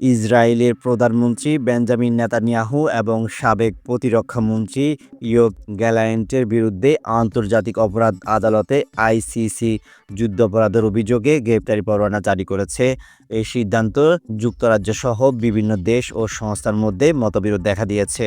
ইসরায়েলের প্রধানমন্ত্রী Benjamin Netanyahu এবং সাবেক প্রতিরক্ষামন্ত্রী ইয়োগ গ্যালায়েন্টের বিরুদ্ধে আন্তর্জাতিক অপরাধ আদালতে আইসিসি যুদ্ধাপরাধের অভিযোগে গ্রেপ্তারি পরোয়ানা জারি করেছে। এই সিদ্ধান্ত যুক্তরাজ্য সহ বিভিন্ন দেশ ও সংস্থার মধ্যে মতবিরোধ দেখা দিয়েছে।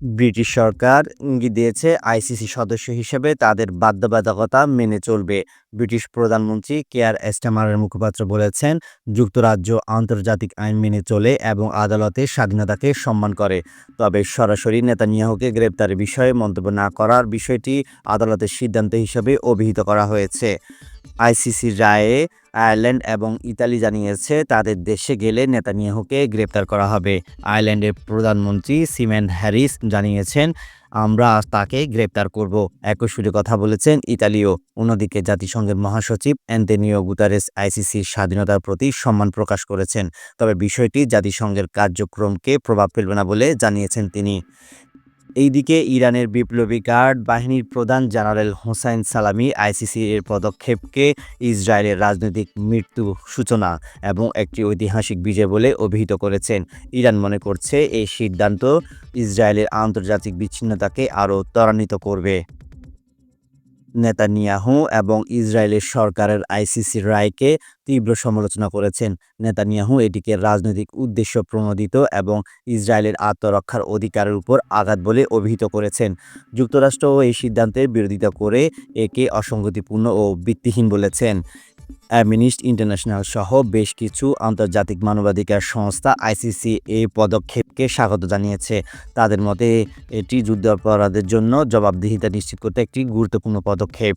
ব্রিটিশ সরকার ইঙ্গিত দিয়েছে, আইসিসি সদস্য হিসেবে তাদের বাধ্যবাধকতা মেনে চলবে। ব্রিটিশ প্রধানমন্ত্রী কেয়ার এস্টামারের মুখপাত্র বলেছেন, যুক্তরাজ্য আন্তর্জাতিক আইন মেনে চলে এবং আদালতের স্বাধীনতাকে সম্মান করে। তবে সরাসরি নেতানিয়াহুকে গ্রেপ্তারের বিষয়ে মন্তব্য না করার বিষয়টি আদালতের সিদ্ধান্ত হিসেবে অভিহিত করা হয়েছে। আইসিসির রায়ে আয়ারল্যান্ড এবং ইতালি জানিয়েছে, তাদের দেশে গেলে নেতানিয়াহুকে গ্রেপ্তার করা হবে। আয়ারল্যান্ডের প্রধানমন্ত্রী সিমেন হ্যারিস জানিয়েছেন, আমরা তাকে গ্রেপ্তার করব। একই সুরে কথা বলেছেন ইতালিও। অন্যদিকে জাতিসংঘের মহাসচিব অ্যান্টনিও গুতারেস আইসিসির স্বাধীনতার প্রতি সম্মান প্রকাশ করেছেন। তবে বিষয়টি জাতিসংঘের কার্যক্রমকে প্রভাব ফেলবে না বলে জানিয়েছেন তিনি। এইদিকে ইরানের বিপ্লবী গার্ড বাহিনীর প্রধান জেনারেল হোসাইন সালামি আইসিসি এর পদক্ষেপকে ইসরায়েলের রাজনৈতিক মৃত্যু সূচনা এবং একটি ঐতিহাসিক বিজয় বলে অভিহিত করেছেন। ইরান মনে করছে এই সিদ্ধান্ত ইসরায়েলের আন্তর্জাতিক বিচ্ছিন্নতাকে আরও ত্বরান্বিত করবে। নেতানিয়াহু এবং ইসরায়েলের সরকারের আইসিসির রায়কে তীব্র সমালোচনা করেছেন। নেতানিয়াহু এটিকে রাজনৈতিক উদ্দেশ্য প্রণোদিত এবং ইসরায়েলের আত্মরক্ষার অধিকারের উপর আঘাত বলে অভিহিত করেছেন। যুক্তরাষ্ট্রও এই সিদ্ধান্তের বিরোধিতা করে একে অসঙ্গতিপূর্ণ ও ভিত্তিহীন বলেছেন। অ্যামিনিস্ট ইন্টারন্যাশনাল সহ বেশ কিছু আন্তর্জাতিক মানবাধিকার সংস্থা আইসিসি এই পদক্ষেপকে স্বাগত জানিয়েছে। তাদের মতে, এটি যুদ্ধাপরাধের জন্য জবাবদিহিতা নিশ্চিত করতে একটি গুরুত্বপূর্ণ পদক্ষেপ।